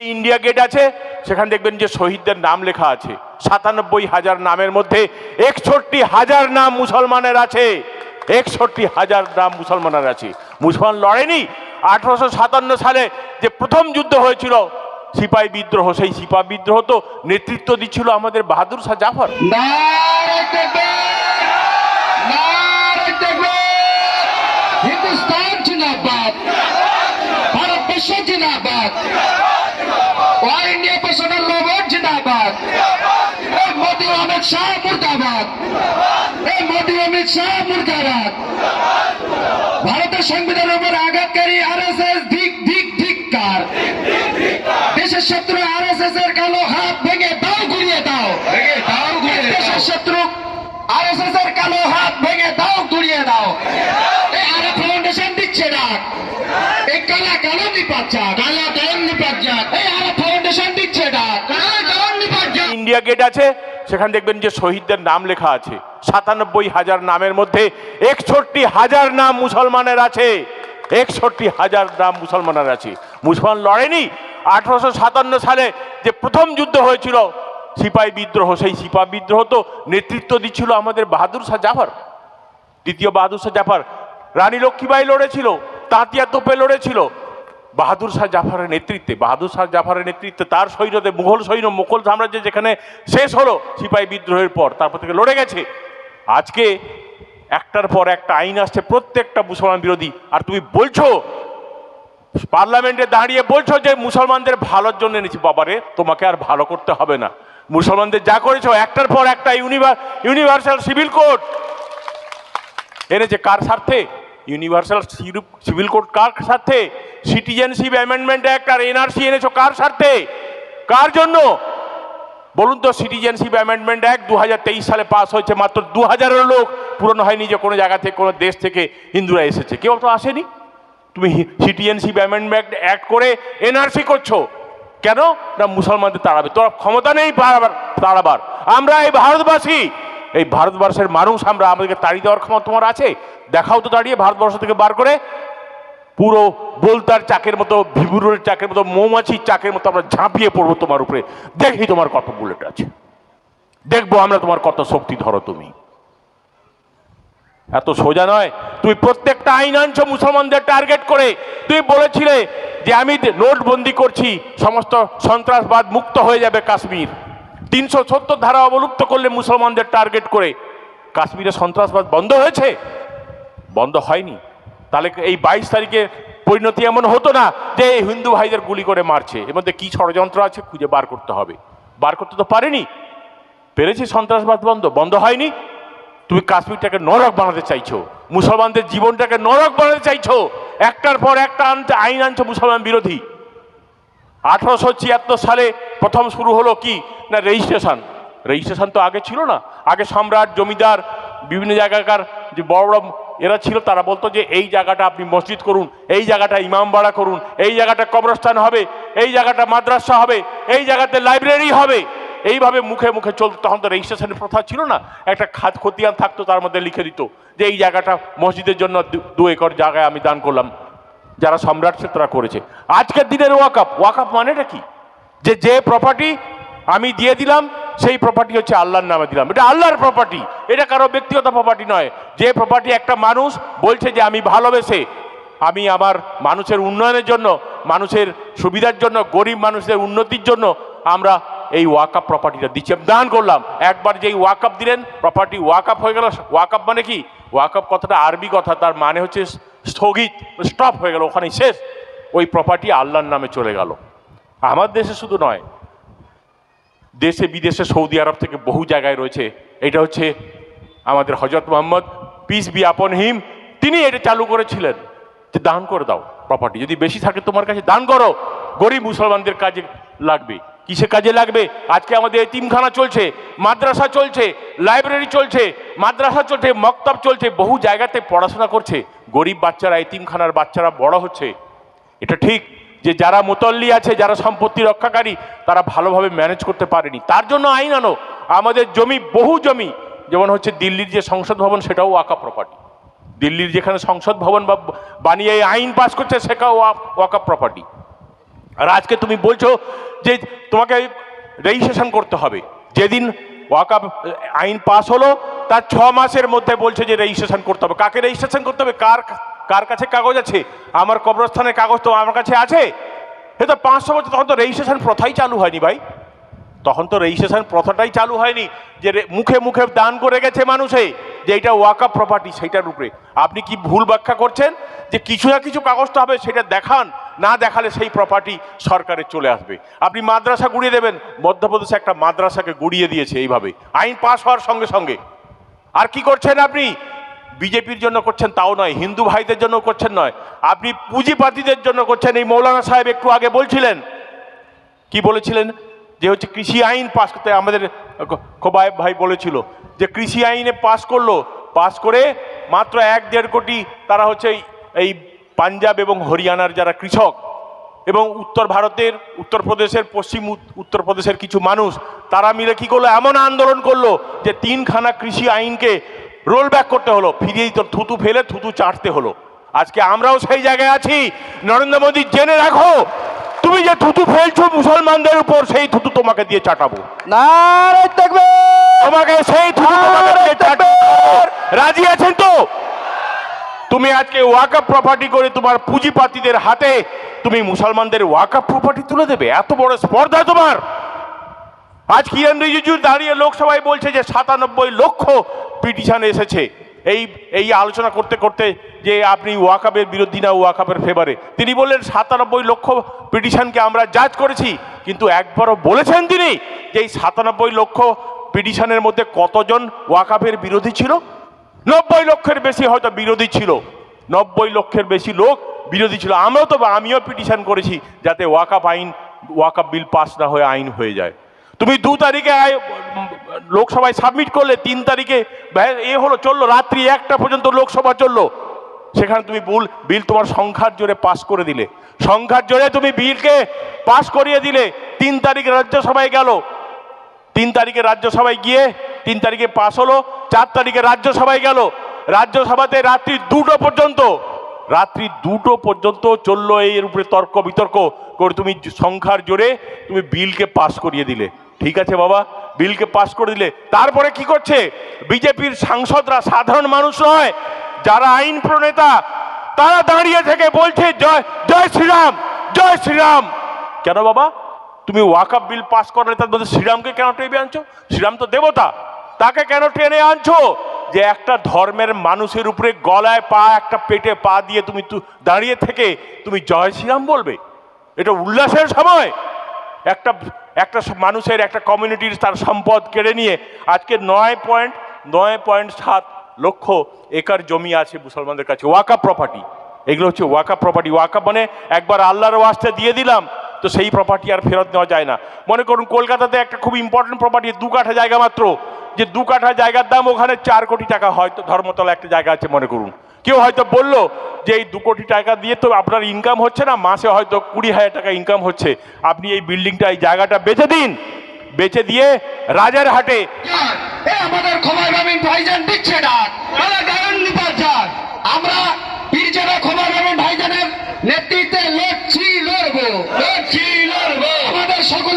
India gate আছে, সেখানে দেখবেন যে শহীদদের নাম লেখা আছে। সাতানব্বই হাজার নামের মধ্যে একষট্টি হাজার নাম মুসলমানের আছে। একষট্টি হাজার নাম মুসলমানের আছে। মুসলমান লড়েনি। আঠারোশো সাতান্ন সালে যে প্রথম যুদ্ধ হয়েছিল, সিপাই বিদ্রোহ, সেই সিপাই বিদ্রোহ তো নেতৃত্ব দিচ্ছিল আমাদের Bahadur Shah Zafar. Hindustan all India personal robot জিন্দাবাদ। এই মোদি অমিত শাহ মুর্দাবাদ। এই মোদি অমিত শাহ মুর্দাবাদ। ভারতের সংবিধানের উপর আঘাতকারী আর এস এস ধিক ধিক ধিক্কার। দেশের শত্রু আর এস এস এর কালো হাত ভেঙে দাও ঘুরিয়ে দাও। দাও দেশের শত্রু আর এস এস এর কালো হাত ভেঙে দাও ঘুরিয়ে দাও। এই আর ফাউন্ডেশন দিচ্ছে না। এই কালা কালো নিপাত ইন্ডিয়া গেট আছে, সেখানে দেখবেন যে শহীদদের নাম লেখা আছে। সাতানব্বই হাজার নামের মধ্যে একষট্টি হাজার নাম মুসলমানের আছে। একষট্টি হাজার নাম মুসলমানের আছে। মুসলমান লড়েনি। আঠারোশো সাতান্ন সালে যে প্রথম যুদ্ধ হয়েছিল সিপাই বিদ্রোহ, সেই সিপাই বিদ্রোহ তো নেতৃত্ব দিচ্ছিল আমাদের বাহাদুর শাহ জাফর। দ্বিতীয় বাহাদুর শাহ জাফর। রানী লক্ষ্মীবাই লড়েছিল, তাঁতিয়া তোপে লড়েছিল। বাহাদুর শাহ জাফরের নেতৃত্বে, বাহাদুর শাহ জাফরের নেতৃত্বে তার সৈন্যতে মুঘল সৈন্য, মুঘল সাম্রাজ্য যেখানে শেষ হলো সিপাহী বিদ্রোহের পর, তারপর থেকে লড়ে গেছে। আজকে একটার পর একটা আইন আসছে, প্রত্যেকটা মুসলমান বিরোধী। আর তুমি বলছো, পার্লামেন্টে দাঁড়িয়ে বলছো যে মুসলমানদের ভালোর জন্য এনেছি। বাবারে, তোমাকে আর ভালো করতে হবে না। মুসলমানদের যা করেছ, একটার পর একটা ইউনিভার, ইউনিভার্সাল সিভিল কোড এনেছে। কার স্বার্থে? ইউনিভার্সাল সিভিল কোড কার স্বার্থে? সিটিজেনশিপ অ্যামেন্ডমেন্ট অ্যাক্ট আর এনআরসি এনেছো কার স্বার্থে? কার জন্য? বলুন তো সিটিজেনশিপ অ্যামেন্ডমেন্ট অ্যাক্ট দু সালে পাস হয়েছে মাত্র দু হাজারের লোক। পূরণ হয়নি যে কোনো জায়গা থেকে, কোনো দেশ থেকে হিন্দুরা এসেছে। কেউ তো আসেনি? তুমি সিটিজেনশিপ অ্যামেন্ডমেন্ট অ্যাক্ট করে এনআরসি করছ। কেন? না মুসলমানদের তাড়াবে। তোর ক্ষমতা নেই তাড়াবার। আমরা এই ভারতবাসী, এই ভারতবর্ষের মানুষ, আমরা আমাদেরকে তাড়িয়ে দেওয়ার ক্ষমতা তোমার আছে? দেখাও তো দাঁড়িয়ে ভারতবর্ষ থেকে বার করে। পুরো বোলতার চাকের মতো ভিবুরের চাকের মতো, মৌমাছির চাকের মতো আমরা ঝাঁপিয়ে পড়ব তোমার উপরে। দেখি তোমার কত বুলেট আছে। দেখব আমরা তোমার কত শক্তি ধরো তুমি। এত সোজা নয়। তুমি প্রত্যেকটা আইন আনছো মুসলমানদের টার্গেট করে। তুমি বলেছিলে যে আমি নোটবন্দি করছি, সমস্ত সন্ত্রাসবাদ মুক্ত হয়ে যাবে কাশ্মীর। তিনশো সত্তর ধারা অবলুপ্ত করলে মুসলমানদের টার্গেট করে। কাশ্মীরে সন্ত্রাসবাদ বন্ধ হয়েছে? বন্ধ হয়নি। তাহলে এই বাইশ তারিখে পরিণতি এমন হতো না যে এই হিন্দু ভাইদের গুলি করে মারছে। এর মধ্যে কী ষড়যন্ত্র আছে খুঁজে বার করতে হবে। বার করতে তো পারেনি। পেরেছি সন্ত্রাসবাদ বন্ধ। বন্ধ হয়নি। তুমি কাশ্মীরটাকে নরক বানাতে চাইছো। মুসলমানদের জীবনটাকে নরক বানাতে চাইছো। একটার পর একটা আনতে আইন আনছো মুসলমান বিরোধী। আঠারোশো ছিয়াত্তর সালে প্রথম শুরু হলো কি? না রেজিস্ট্রেশন রেজিস্ট্রেশন তো আগে ছিল না। আগে সম্রাট, জমিদার, বিভিন্ন জায়গাকার যে বড় বড় এরা ছিল, তারা বলতো যে এই জায়গাটা আপনি মসজিদ করুন, এই জায়গাটা ইমামবাড়া করুন, এই জায়গাটা কবরস্থান হবে, এই জায়গাটা মাদ্রাসা হবে, এই জায়গাতে লাইব্রেরি হবে। এইভাবে মুখে মুখে চলতো। তখন তো রেজিস্ট্রেশনের প্রথা ছিল না। একটা খাত খতিয়ান থাকতো, তার মধ্যে লিখে দিত যে এই জায়গাটা মসজিদের জন্য দু- একর জায়গায় আমি দান করলাম। যারা সম্রাট ছিল, তারা করেছে। আজকের দিনের ওয়াকআপ। ওয়াকআপ মানেটা কি? যে যে প্রপার্টি আমি দিয়ে দিলাম সেই প্রপার্টি হচ্ছে আল্লাহর নামে দিলাম। এটা আল্লাহর প্রপার্টি এটা কারও ব্যক্তিগত প্রপার্টি নয়। যে প্রপার্টি একটা মানুষ বলছে যে আমি ভালোবেসে আমি আমার মানুষের উন্নয়নের জন্য, মানুষের সুবিধার জন্য, গরিব মানুষদের উন্নতির জন্য আমরা এই ওয়াকআপ প্রপার্টিটা দিচ্ছি। দান করলাম। একবার যেই ওয়াকআপ দিলেন প্রপার্টি ওয়াকআপ হয়ে গেল। ওয়াকআপ মানে কি? ওয়াকআপ কথাটা আরবি কথা, তার মানে হচ্ছে স্থগিত স্টপ হয়ে গেল, ওখানেই শেষ। ওই প্রপার্টি আল্লাহর নামে চলে গেল। আমার দেশে শুধু নয় দেশে, বিদেশে, সৌদি আরব থেকে বহু জায়গায় রয়েছে। এটা হচ্ছে আমাদের হজরত মোহাম্মদ পিস বি আপন হিম তিনি এটা চালু করেছিলেন। যে দান করে দাও প্রপার্টি যদি বেশি থাকে তোমার কাছে দান করো, গরিব মুসলমানদের কাজে লাগবে। কিসে কাজে লাগবে? আজকে আমাদের এতিমখানা চলছে, মাদ্রাসা চলছে লাইব্রেরি চলছে, মাদ্রাসা চলছে, মক্তব চলছে, বহু জায়গাতে পড়াশোনা করছে। গরিব বাচ্চারা, এতিমখানার বাচ্চারা বড় হচ্ছে। এটা ঠিক। যে যারা মোতল্লি আছে, যারা সম্পত্তি রক্ষাকারী, তারা ভালোভাবে ম্যানেজ করতে পারেনি। তার জন্য আইন আনো। আমাদের জমি, বহু জমি, যেমন হচ্ছে দিল্লির যে সংসদ ভবন, সেটাও ওয়াকা প্রপার্টি দিল্লির যেখানে সংসদ ভবন বা বানিয়ে আইন পাস করছে, সেটাও ওয়াকা প্রপার্টি আর আজকে তুমি বলছো যে তোমাকে রেজিস্ট্রেশন করতে হবে। যেদিন ওয়াকাপ আইন পাস হলো, তার ছ মাসের মধ্যে বলছে যে রেজিস্ট্রেশন করতে হবে। কাকে রেজিস্ট্রেশন করতে হবে? কার কার কাছে কাগজ আছে? আমার কবরস্থানের কাগজ তো আমার কাছে আছে। এ তো পাঁচশো বছর, তখন তো রেজিস্ট্রেশন প্রথাই চালু হয়নি ভাই। তখন তো রেজিস্ট্রেশন প্রথাটাই চালু হয়নি যে মুখে মুখে দান করে গেছে মানুষে, যে এটা ওয়াকাপ প্রপার্টি সেটার উপরে। আপনি কি ভুল ব্যাখ্যা করছেন? যে কিছু না কিছু কাগজ তো হবে, সেটা দেখান। না দেখালে সেই প্রপার্টি সরকারে চলে আসবে। আপনি মাদ্রাসা গুড়িয়ে দেবেন। মধ্যপ্রদেশে একটা মাদ্রাসাকে গুড়িয়ে দিয়েছে এইভাবে। আইন পাশ হওয়ার সঙ্গে সঙ্গে। আর কি করছেন আপনি? বিজেপির জন্য করছেন তাও নয়, হিন্দু ভাইদের জন্য করছেন নয়। আপনি পুঁজিপাতিদের জন্য করছেন। এই মৌলানা সাহেব একটু আগে বলছিলেন, কি বলেছিলেন? যে হচ্ছে কৃষি আইন পাস করতে আমাদের খোবায়েব ভাই বলেছিল যে কৃষি আইনে পাস করল, পাস করে মাত্র এক দেড় কোটি তারা হচ্ছে এই- পাঞ্জাব এবং হরিয়ানার যারা কৃষক এবং উত্তর ভারতের উত্তরপ্রদেশের পশ্চিম উত- উত্তরপ্রদেশের কিছু মানুষ, তারা মিলে কি করল? এমন আন্দোলন করল যে তিনখানা কৃষি আইনকে রোল ব্যাক করতে হলো ফিরিয়ে দিতে হলো, থুতু ফেলে থুতু চাটতে হলো। আজকে আমরাও সেই জায়গায় আছি। নরেন্দ্র মোদী জেনে রাখো তুমি যে থুতু ফেলছো মুসলমানদের উপর সেই থুতু তোমাকে দিয়ে চাটাবো। তোমাকে সেই থুতু রাজি আছেন তো? তুমি আজকে ওয়াকাপ প্রপার্টি করে তোমার পুঁজিপাতিদের হাতে তুমি মুসলমানদের ওয়াকাপ প্রপার্টি তুলে দেবে। এত বড় স্পর্ধা তোমার। আজ কিরণ রিজিজু দাঁড়িয়ে লোকসভায় বলছে যে সাতানব্বই লক্ষ পিটিশন এসেছে। এই এই আলোচনা করতে করতে যে আপনি ওয়াকাবের বিরোধী না, ওয়াকাবের ফেভারে তিনি বললেন, সাতানব্বই লক্ষ পিটিশনকে আমরা জাজ করেছি, কিন্তু একবারও বলেছেন তিনি যে এই সাতানব্বই লক্ষ পিটিশনের মধ্যে কতজন ওয়াকাবের বিরোধী ছিল? নব্বই লক্ষের বেশি হয়তো বিরোধী ছিল। নব্বই লক্ষের বেশি লোক বিরোধী ছিল। আমরাও তো আমিও পিটিশন করেছি যাতে ওয়াকাপ আইন ওয়াকাপ বিল পাস না হয়ে আইন হয়ে যায়। তুমি দু তারিখে লোকসভায় সাবমিট করলে তিন তারিখে এ হলো, চলল, রাত্রি একটা পর্যন্ত লোকসভা চলল। সেখানে তুমি ভুল বিল তোমার সংখ্যার জোরে পাশ করে দিলে। সংখ্যার জোরে তুমি বিলকে পাস করিয়ে দিলে। তিন তারিখে রাজ্যসভায় গেল। তিন তারিখে রাজ্যসভায় গিয়ে, তিন তারিখে পাশ হলো। চার তারিখে রাজ্যসভায় গেল। রাজ্যসভাতে রাত্রি দুটো পর্যন্ত, রাত্রি দুটো পর্যন্ত চলল এর উপরে তর্ক বিতর্ক করে তুমি সংখ্যার জোরে তুমি বিলকে পাশ করিয়ে দিলে। ঠিক আছে বাবা, বিলকে পাশ করে দিলে। তারপরে কি করছে? বিজেপির সাংসদরা সাধারণ মানুষ নয়, যারা আইন প্রণেতা, তারা দাঁড়িয়ে থেকে বলছে, জয় জয় শ্রীরাম জয় শ্রীরাম। কেন বাবা? তুমি ওয়াকাপ বিল পাশ করলে তার মধ্যে শ্রীরামকে কেন টেনে আনছো? শ্রীরাম তো দেবতা, তাকে কেন টেনে আনছো? যে একটা ধর্মের মানুষের উপরে গলায় পা, একটা পেটে পা দিয়ে তুমি দাঁড়িয়ে থেকে তুমি জয় শ্রীরাম বলবে। এটা উল্লাসের সময়। একটা একটা মানুষের একটা কমিউনিটির তার সম্পদ কেড়ে নিয়ে আজকে নয় পয়েন্ট নয় পয়েন্ট সাত লক্ষ একর জমি আছে মুসলমানদের কাছে। ওয়াকা প্রপার্টি এগুলো হচ্ছে ওয়াকা প্রপার্টি ওয়াকা মানে একবার আল্লাহর ওয়াস্তে দিয়ে দিলাম, তো সেই প্রপার্টি আর ফেরত নেওয়া যায় না। মনে করুন, কলকাতাতে একটা খুব ইম্পর্টেন্ট প্রপার্টি দু কাঠা জায়গা মাত্র। যে দু কাঠা জায়গার দাম ওখানে চার কোটি টাকা হয়তো ধর্মতলা একটা জায়গা আছে, মনে করুন। কেউ হয়তো বলল যে এই দু কোটি টাকা দিয়ে তো আপনার ইনকাম হচ্ছে না, মাসে হয়তো কুড়ি হাজার টাকা ইনকাম হচ্ছে। আপনি এই বিল্ডিংটা এই জায়গাটা বেঁচে দিন। বেঁচে দিয়ে রাজার হাটে আমরা নেতৃত্বে লড়ছি, লড়বো। লড়ছি, লড়বো। আমাদের সকল